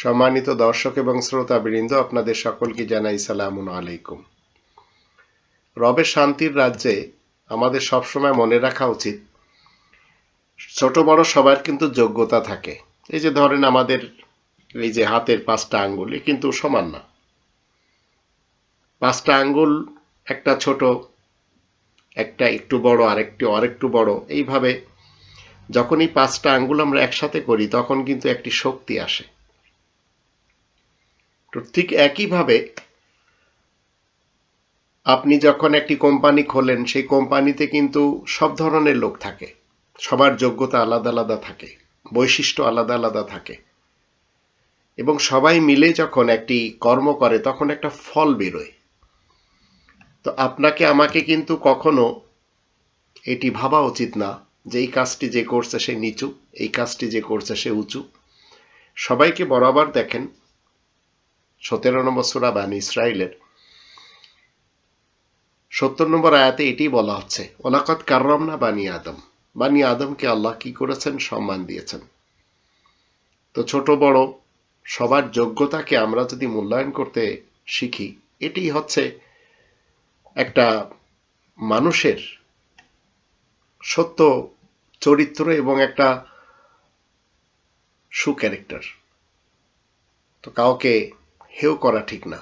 সম্মানিত দর্শক এবং শ্রোতা বৃন্দ, আপনাদের সকলকে জানাই সালামুন আলাইকুম। রবে শান্তির রাজ্যে আমাদের সবসময় মনে রাখা উচিত, ছোট বড় সবার কিন্তু যোগ্যতা থাকে। এই যে ধরেন আমাদের এই যে হাতের পাঁচটা আঙ্গুল কিন্তু সমান না। পাঁচটা আঙ্গুল, একটা ছোট, একটা একটু বড়, আরেকটি আরেকটু বড়, এইভাবে যখনই পাঁচটা আঙ্গুল আমরা একসাথে করি, তখন কিন্তু একটি শক্তি আসে। তো ঠিক একইভাবে আপনি যখন একটি কোম্পানি খোলেন, সেই কোম্পানিতে কিন্তু সব ধরনের লোক থাকে। সবার যোগ্যতা আলাদা আলাদা থাকে, বৈশিষ্ট্য আলাদা আলাদা থাকে। এবং সবাই মিলে যখন একটি কর্ম করে, তখন একটা ফল বেরোয়। তো আপনাকে, আমাকে কিন্তু কখনো এটি ভাবা উচিত না যে এই কাজটি যে করছে সে নিচু, এই কাজটি যে করছে সে উঁচু। সবাইকে বরাবর দেখেন সতেরো নম্বর সুরা বানি ইসরায়েলের সত্তর নম্বর আয়াতে এটি বলা হচ্ছে ওলাকত কার্রম না বানি আদম। বানি আদমকে আল্লাহ কি করেছেন? সম্মান দিয়েছেন। তো ছোট বড় সবার যোগ্যতাকে আমরা যদি মূল্যায়ন করতে শিখি এটি হচ্ছে একটা মানুষের সত্য চরিত্র এবং একটা সুক্যারেক্টার। তো কাউকে হেও করা ঠিক না।